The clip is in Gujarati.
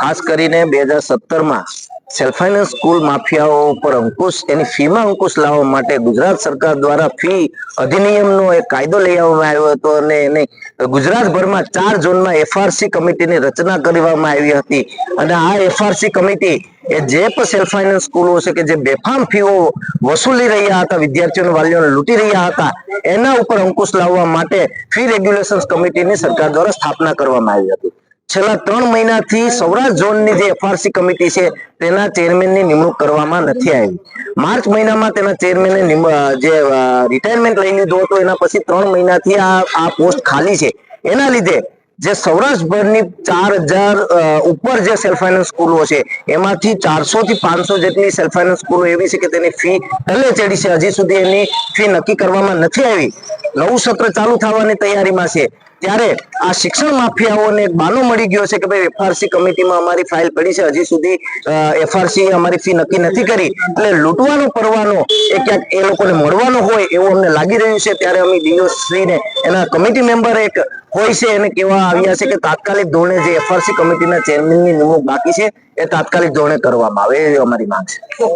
ખાસ કરીને બે હજાર સત્તરમાં સેલ્ફ ફાઇનાન્સ સ્કૂલ માફિયાઓ ઉપર અંકુશ, એની ફીમાં અંકુશ લાવવા માટે ગુજરાત સરકાર દ્વારા ફી અધિનિયમનો એક કાયદો લઈ આવવામાં આવ્યો હતો અને એને ગુજરાતભરમાં ચાર ઝોનમાં એફઆરસી કમિટીની રચના કરવામાં આવી હતી. અને આ એફઆરસી કમિટી એ જે પણ સેલ્ફ ફાઇનાન્સ સ્કૂલો છે કે જે બેફામ ફીઓ વસૂલી રહ્યા હતા, વિદ્યાર્થીઓને વાલીઓને લૂંટી રહ્યા હતા, એના ઉપર અંકુશ લાવવા માટે ફી રેગ્યુલેશન્સ કમિટીની સરકાર દ્વારા સ્થાપના કરવામાં આવી હતી. છેલ્લા ત્રણ મહિનાથી સૌરાષ્ટ્ર ઝોનની જે એફઆરસી કમિટી છે, તેના ચેરમેનની નિમણૂક કરવામાં નથી આવી. માર્ચ મહિનામાં તેના ચેરમેને જે રિટાયરમેન્ટ લઈ લીધો હતો, એના પછી ત્રણ મહિનાથી આ આ પોસ્ટ ખાલી છે. એના લીધે જે સૌરાષ્ટ્રભરની ચાર હજાર ઉપર જે સેલ્ફ ફાઇનાન્સ સ્કૂલો છે, એમાંથી ચારસો થી પાંચસો જેટલી સેલ્ફ ફાઇનાન્સ સ્કૂલો એવી છે કે તેની ફી ટલે ચડી છે. હજી સુધી એની ફી નક્કી કરવામાં નથી આવી. નવું સત્ર ચાલુ થવાની તૈયારીમાં છે. ત્યારે આ શિક્ષણ માફિયાઓને એક બાનો મળી ગયો છે કે ભાઈ એફઆરસી કમિટીમાં અમારી ફાઇલ પડી છે. હજી સુધી એફઆરસી અમારી ફી નક્કી નથી કરી. એટલે લૂંટવાનો, પરવાનો એ ક્યાંક એ લોકોને મળવાનો હોય એવું અમને લાગી રહ્યું છે. ત્યારે અમે ડીઓ શ્રીને એના કમિટી મેમ્બર એક હોય છે એને કહેવા આવ્યા છે કે તાત્કાલિક ધોરણે જે એફઆરસી કમિટીના ચેરમેનની નિમણૂક બાકી છે એ તાત્કાલિક ધોરણે કરવામાં આવે એ અમારી માંગ છે.